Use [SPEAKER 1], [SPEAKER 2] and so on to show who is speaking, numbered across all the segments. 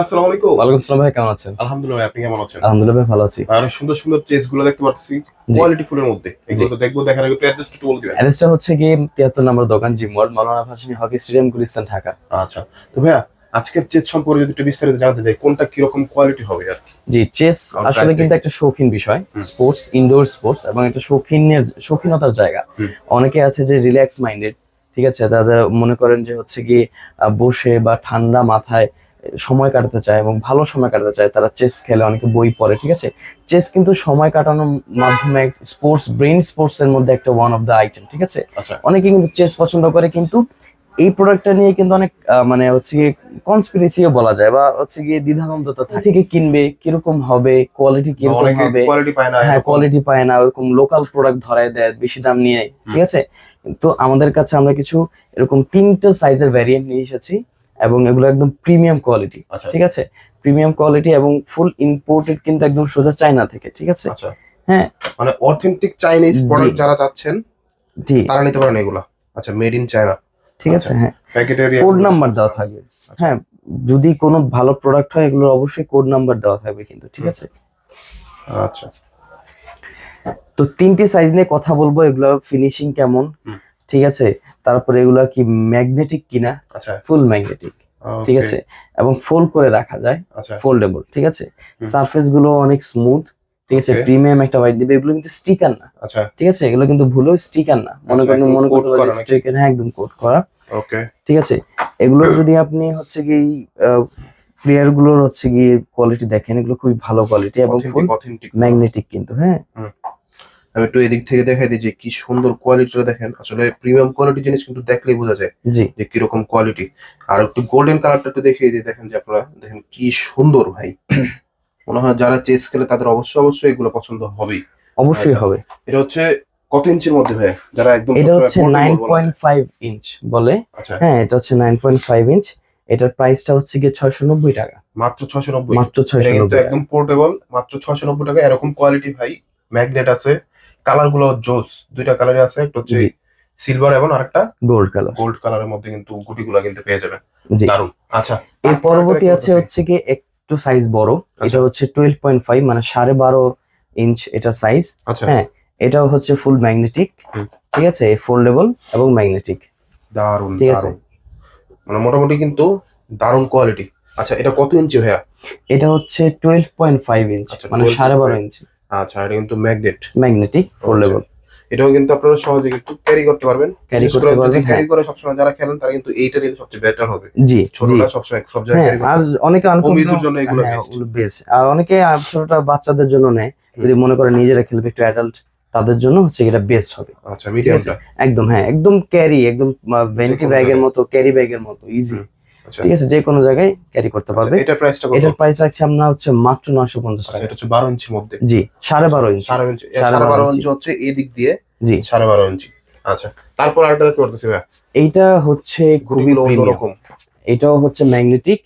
[SPEAKER 1] আসসালামু আলাইকুম।
[SPEAKER 2] ওয়ালাইকুম আসসালাম ভাই কেমন আছেন?
[SPEAKER 1] আলহামদুলিল্লাহ আপনি কেমন আছেন?
[SPEAKER 2] আলহামদুলিল্লাহ ভালো আছি।
[SPEAKER 1] আর সুন্দর সুন্দর চেসগুলো দেখতে পাচ্ছি কোয়ালিটি ফুলের মধ্যে। এগুলো তো দেখব দেখার আগে একটু অ্যাড্রেস একটু বলে দিবেন।
[SPEAKER 2] অ্যাড্রেসটা হচ্ছে গিয়ে তিয়াত্তর নম্বর দোকান gym Maulana Bhasani hockey stadium Gulistan Dhaka.
[SPEAKER 1] আচ্ছা। তো ভাইয়া আজকের চেস সম্পর্কে যদি একটু বিস্তারিত জানতে চাই কোনটা কীরকম কোয়ালিটি হবে আর কি?
[SPEAKER 2] জি চেস আসলে কিন্তু একটা শৌখিন বিষয়। স্পোর্টস ইনডোর স্পোর্টস এবং একটা শৌখিনের শৌখিনতার জায়গা। অনেকে আছে যে রিল্যাক্স মাইন্ডেড ঠিক আছে? তাদের মনে করেন যে হচ্ছে কি বসে বা ঠান্ডা মাথায় সময় কাটাতে চায় এবং ভালো সময় কাটাতে চায় তারা চেস খেলে অনেকে বই পড়ে ঠিক আছে? চেস কিন্তু সময় কাটানোর মাধ্যমে স্পোর্টস ব্রেন স্পোর্টস এর মধ্যে একটা ওয়ান অফ দ্য আইটেম ঠিক আছে?
[SPEAKER 1] আচ্ছা।
[SPEAKER 2] অনেকে কিন্তু চেস পছন্দ করে কিন্তু এই প্রোডাক্টটা নিয়ে কিন্তু অনেক মানে হচ্ছে গিয়ে কনস্পিরেসিও বলা যায় বা হচ্ছে গিয়ে দ্বিধাদ্বন্দ্বতা থাকে। কিনবে কীরকম হবে কোয়ালিটি কীরকম
[SPEAKER 1] অনেকে
[SPEAKER 2] হবে?
[SPEAKER 1] কোয়ালিটি পায় না
[SPEAKER 2] হ্যাঁ কোয়ালিটি পায় না ওরকম লোকাল প্রোডাক্ট ধরায় দেয় বেশি দাম নিয়ে ঠিক আছে? কিন্তু আমাদের কাছে আমরা কিছু এরকম তিনটা সাইজের ভ্যারিয়েন্ট নিয়ে এসেছি। এবং এগুলো একদম প্রিমিয়াম কোয়ালিটি
[SPEAKER 1] আচ্ছা।
[SPEAKER 2] ঠিক আছে? প্রিমিয়াম কোয়ালিটি এবং ফুল ইম্পোর্টেড কিন্তু একদম সোজা চায়না থেকে ঠিক আছে?
[SPEAKER 1] আচ্ছা।
[SPEAKER 2] হ্যাঁ।
[SPEAKER 1] মানে অথেন্টিক চাইনিজ প্রোডাক্ট যারা চাচ্ছেন
[SPEAKER 2] জি।
[SPEAKER 1] তারা নিতে পারেন এগুলা। আচ্ছা মেড ইন চায়না
[SPEAKER 2] ঠিক আছে
[SPEAKER 1] আচ্ছা।
[SPEAKER 2] হ্যাঁ।
[SPEAKER 1] প্যাকেটের
[SPEAKER 2] কোড নাম্বার দেওয়া থাকবে। হ্যাঁ যদি কোনো ভালো প্রোডাক্ট হয় এগুলোর অবশ্যই কোড নাম্বার দেওয়া থাকবে কিন্তু ঠিক আছে?
[SPEAKER 1] আচ্ছা।
[SPEAKER 2] তো তিনটি সাইজ নিয়ে কথা বলব এগুলো ফিনিশিং কেমন। ঠিক আছে? তারপরে এগুলো কি ম্যাগনেটিক কিনা?
[SPEAKER 1] আচ্ছা।
[SPEAKER 2] ফুল ম্যাগনেটিক ঠিক আছে? এবং ফোল্ড করে রাখা যায়
[SPEAKER 1] আচ্ছা।
[SPEAKER 2] ফোল্ডেবল ঠিক আছে। সারফেসগুলো অনেক স্মুথ ঠিক আছে? প্রিমিয়াম একটা হোয়াইট দিবে এগুলো কিন্তু স্টিকার না।
[SPEAKER 1] আচ্ছা।
[SPEAKER 2] ঠিক আছে? এগুলো কিন্তু ভুলেও স্টিকার না। মনে
[SPEAKER 1] আচ্ছা,
[SPEAKER 2] করেন মনে করতে পারেন স্টিকার হ্যাঁ একদম কোট করা।
[SPEAKER 1] ওকে
[SPEAKER 2] ঠিক আছে? এগুলো যদি আপনি হচ্ছে কি প্লেয়ারগুলোর হচ্ছে গিয়ে কোয়ালিটি দেখেন এগুলো খুবই ভালো কোয়ালিটি এবং ফুল ম্যাগনেটিক কিন্তু হ্যাঁ?
[SPEAKER 1] আমি একটু এদিক থেকে দেখাই দিই যে কি সুন্দর কোয়ালিটিটা দেখেন। আসলে প্রিমিয়াম কোয়ালিটি জিনিস কিন্তু দেখলেই বোঝা যায় যে কীরকম কোয়ালিটি আর একটু গোল্ডেন কালারটা একটু দেখিয়ে দিই দেখেন যে আপনারা দেখেন কি সুন্দর ভাই। মনে হয় যারা চেস খেলে তাদের অবশ্যই অবশ্যই এগুলো পছন্দ হবেই।
[SPEAKER 2] অবশ্যই
[SPEAKER 1] আচ্ছা।
[SPEAKER 2] হবে।
[SPEAKER 1] এটা হচ্ছে কত ইঞ্চের মধ্যে ভাই? যারা একদম
[SPEAKER 2] এটা হচ্ছে
[SPEAKER 1] portable
[SPEAKER 2] নাইন
[SPEAKER 1] বলা।
[SPEAKER 2] পয়েন্ট ফাইভ ইঞ্চ বলে।
[SPEAKER 1] আচ্ছা।
[SPEAKER 2] হ্যাঁ এটা হচ্ছে নাইন পয়েন্ট ফাইভ ইঞ্চ এটার প্রাইসটা হচ্ছে গিয়ে ছয়শো নব্বই টাকা।
[SPEAKER 1] মাত্র ছশো নব্বই।
[SPEAKER 2] মাত্র
[SPEAKER 1] এটা
[SPEAKER 2] ছয়শো
[SPEAKER 1] কিন্তু
[SPEAKER 2] নব্বই
[SPEAKER 1] একদম পোর্টেবল মাত্র ছশো নব্বই টাকা। এরকম কোয়ালিটি ভাই ম্যাগনেট আছে। কালারগুলো জোস দুইটা কালারে আছে একটা হচ্ছে সিলভার এবং আরেকটা
[SPEAKER 2] গোল্ড কালার
[SPEAKER 1] গোল্ড কালারের মধ্যে কিন্তু গুটিগুলা কিন্তু পেয়ে যাবেন। দারুণ আচ্ছা
[SPEAKER 2] এর পরবর্তী আছে হচ্ছে কি একটু সাইজ বড়। এটা
[SPEAKER 1] আচ্ছা।
[SPEAKER 2] হচ্ছে টুয়েলভ পয়েন্ট ফাইভ মানে সাড়ে বারো ইঞ্চ এটা সাইজ
[SPEAKER 1] আচ্ছা।
[SPEAKER 2] হ্যাঁ এটাও হচ্ছে ফুল ম্যাগনেটিক ঠিক আছে? ফোল্ডেবল এবং ম্যাগনেটিক
[SPEAKER 1] দারুণ
[SPEAKER 2] ঠিক আছে।
[SPEAKER 1] মানে মোটামুটি কিন্তু দারুণ কোয়ালিটি আচ্ছা এটা কত ইঞ্চি ভাইয়া?
[SPEAKER 2] এটা হচ্ছে টুয়েলভ পয়েন্ট ফাইভ ইঞ্চ মানে
[SPEAKER 1] 12.5
[SPEAKER 2] সাড়ে বারো ইঞ্চ
[SPEAKER 1] আচ্ছা এটা কিন্তু ম্যাগনেট।
[SPEAKER 2] Magnetic foldable.
[SPEAKER 1] এটাও কিন্তু আপনারা সহজে কিন্তু ক্যারি করতে পারবেন।
[SPEAKER 2] ক্যারি করতে পারবেন হ্যাঁ।
[SPEAKER 1] ক্যারি করে সবসময় যারা খেলেন তারা কিন্তু এইটা নিলে সবচেয়ে বেটার হবে।
[SPEAKER 2] জি
[SPEAKER 1] সবসময় সব জায়গায়
[SPEAKER 2] হ্যাঁ
[SPEAKER 1] ক্যারি
[SPEAKER 2] আর অনেকে
[SPEAKER 1] জন্য এগুলো বেস্ট
[SPEAKER 2] আর অনেকে ছোটটা বাচ্চাদের জন্য নেয়। যদি মনে করে নিজেরা খেলবে একটু অ্যাডাল্ট তাদের জন্য হচ্ছে এটা বেস্ট হবে।
[SPEAKER 1] আচ্ছা মিডিয়ামটা
[SPEAKER 2] একদম হ্যাঁ একদম ক্যারি একদম ভেন্টি ব্যাগের মতো ক্যারি ব্যাগের মতো ইজি
[SPEAKER 1] আচ্ছা
[SPEAKER 2] ঠিক আছে যে কোনো জায়গায় ক্যারি করতে পারবে।
[SPEAKER 1] এটা এটার প্রাইসটা কত?
[SPEAKER 2] এটার প্রাইস আছে আমরা হচ্ছে মাত্র নয়শো পঞ্চাশ
[SPEAKER 1] আচ্ছা
[SPEAKER 2] টাকা।
[SPEAKER 1] এটা হচ্ছে বারো ইঞ্চির মধ্যে।
[SPEAKER 2] জি সাড়ে বারো ইঞ্চ।
[SPEAKER 1] সাড়ে ইঞ্চি
[SPEAKER 2] সাড়ে
[SPEAKER 1] সাড়ে
[SPEAKER 2] বারো
[SPEAKER 1] বারো
[SPEAKER 2] ইঞ্চি।
[SPEAKER 1] ইঞ্চি হচ্ছে এই দিক দিয়ে
[SPEAKER 2] জি।
[SPEAKER 1] সাড়ে বারো ইঞ্চি। আচ্ছা তারপর আরেকটা দেখতে পারতেছি ভাই
[SPEAKER 2] এইটা হচ্ছে খুবই প্রিমিয়াম
[SPEAKER 1] অন্যরকম
[SPEAKER 2] এটাও হচ্ছে ম্যাগনেটিক।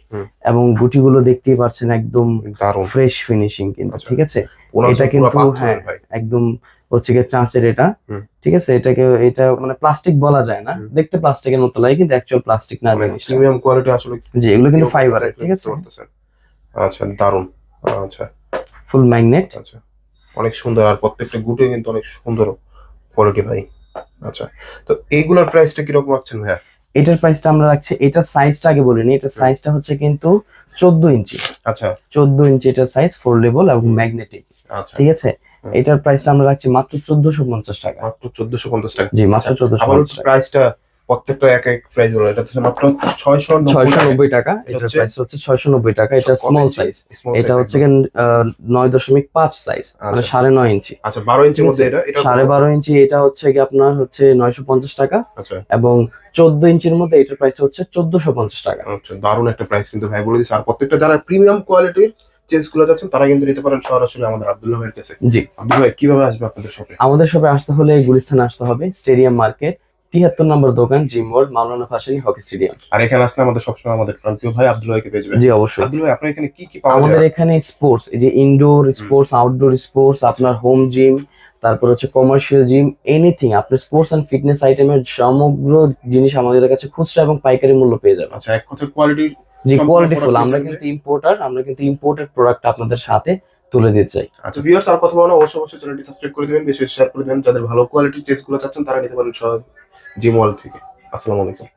[SPEAKER 2] এবং গুটিগুলো দেখতেই পাচ্ছেন একদম ফ্রেশ ফিনিশিং কিন্তু
[SPEAKER 1] আচ্ছা।
[SPEAKER 2] ঠিক আছে? এটা কিন্তু, হ্যাঁ, একদম হচ্ছে গিয়ে চাঁচের এটা। ঠিক আছে? এটাকে এটা মানে প্লাস্টিক বলা যায় না। দেখতে প্লাস্টিকের মতো লাগে কিন্তু অ্যাকচুয়াল প্লাস্টিক না জিনিসটা।
[SPEAKER 1] প্রিমিয়াম কোয়ালিটি আসলে
[SPEAKER 2] জি এগুলো কিন্তু ফাইবার ঠিক আছে?
[SPEAKER 1] আচ্ছা দারুণ আচ্ছা।
[SPEAKER 2] ফুল ম্যাগনেট
[SPEAKER 1] আচ্ছা। অনেক সুন্দর আর প্রত্যেকটা গুটি কিন্তু অনেক সুন্দর কোয়ালিটি ভাই। আচ্ছা। তো এইগুলোর প্রাইসটা কীরকম রাখছেন ভাইয়া?
[SPEAKER 2] এটার প্রাইসটা আমরা রাখছি এটার সাইজটা আগে বলিনি এটার সাইজটা হচ্ছে কিন্তু চোদ্দ ইঞ্চি।
[SPEAKER 1] আচ্ছা।
[SPEAKER 2] চোদ্দ ইঞ্চি এটার সাইজ ফোল্ডেবল এবং ম্যাগনেটিক
[SPEAKER 1] আচ্ছা।
[SPEAKER 2] ঠিক আছে। এটার প্রাইসটা আমরা রাখছি মাত্র চোদ্দশো পঞ্চাশ টাকা।
[SPEAKER 1] মাত্র চোদ্দশো পঞ্চাশ টাকা।
[SPEAKER 2] জি মাত্র
[SPEAKER 1] আচ্ছা,
[SPEAKER 2] চোদ্দশো পঞ্চাশ
[SPEAKER 1] প্রাইসটা প্রত্যেকটা এক এক প্রাইস বলো এটা হচ্ছে মাত্র ছয়শো
[SPEAKER 2] ছয়শো নব্বই টাকা
[SPEAKER 1] এটা
[SPEAKER 2] এটার প্রাইস হচ্ছে ছয়শো নব্বই টাকা। এটা স্মল সাইজ এটা হচ্ছে গিয়ে, আহ, নয় দশমিক পাঁচ সাইজ মানে
[SPEAKER 1] আচ্ছা।
[SPEAKER 2] সাড়ে নয় ইঞ্চি।
[SPEAKER 1] আচ্ছা বারো ইঞ্চির মধ্যে এটা? এটা
[SPEAKER 2] সাড়ে
[SPEAKER 1] কত?
[SPEAKER 2] বারো ইঞ্চি এটা হচ্ছে কি আপনার হচ্ছে নয়শো পঞ্চাশ টাকা।
[SPEAKER 1] আচ্ছা।
[SPEAKER 2] এবং চোদ্দ ইঞ্চির মধ্যে এটার প্রাইসটা হচ্ছে চোদ্দশো পঞ্চাশ টাকা।
[SPEAKER 1] আচ্ছা দারুণ একটা প্রাইস কিন্তু ভাই বলে দিচ্ছে আর প্রত্যেকটা যারা প্রিমিয়াম কোয়ালিটির চেঞ্জগুলো যাচ্ছেন তারা কিন্তু নিতে পারেন সরাসরি আমাদের আব্দুল্লাহ ভাইয়ের কাছে।
[SPEAKER 2] জি।
[SPEAKER 1] ভাই কীভাবে আসবে আপনাদের শপে
[SPEAKER 2] আমাদের সবে আসতে হলে গুলিস্তানে আসতে হবে স্টেডিয়াম মার্কেট তিয়াত্তর নম্বর দোকান gym world Maulana Bhasani hockey stadium.
[SPEAKER 1] আর এখানে আসলে আমাদের সবসময় আমাদের প্রিয় ভাই আব্দুল ভাইকে পেয়ে যাবেন।
[SPEAKER 2] জি অবশ্যই।
[SPEAKER 1] আব্দুল ভাই আপনার এখানে কি কি পাওয়া
[SPEAKER 2] আমাদের এখানে স্পোর্টস এই যে ইনডোর স্পোর্টস আউটডোর স্পোর্টস আপনার হোম জিম তারপর হচ্ছে কমার্শিয়াল জিম এনিথিং আপনি স্পোর্টস অ্যান্ড ফিটনেস আইটেমের সমগ্র জিনিস আমাদের কাছে খুচরা এবং পাইকারি মূল্য পেয়ে যাবেন।
[SPEAKER 1] আচ্ছা এক কথায় কোয়ালিটি সম্পূর্ণ
[SPEAKER 2] কোয়ালিটিফুল
[SPEAKER 1] product
[SPEAKER 2] আমরা কিন্তু ইম্পোর্টার আমরা কিন্তু ইম্পোর্টেড প্রোডাক্ট আপনাদের সাথে তুলে দিতে চাই।
[SPEAKER 1] আচ্ছা ভিউয়ার্স আর কথা বলো অবশ্যই অবশ্যই চ্যানেলটি সাবস্ক্রাইব করে দিবেন বেশি শেয়ার করে দিবেন। যাদের ভালো কোয়ালিটির চেসগুলো চাচ্ছেন তারা নিতে পারেন সব জিমওয়াল থেকে। আসসালামু আলাইকুম।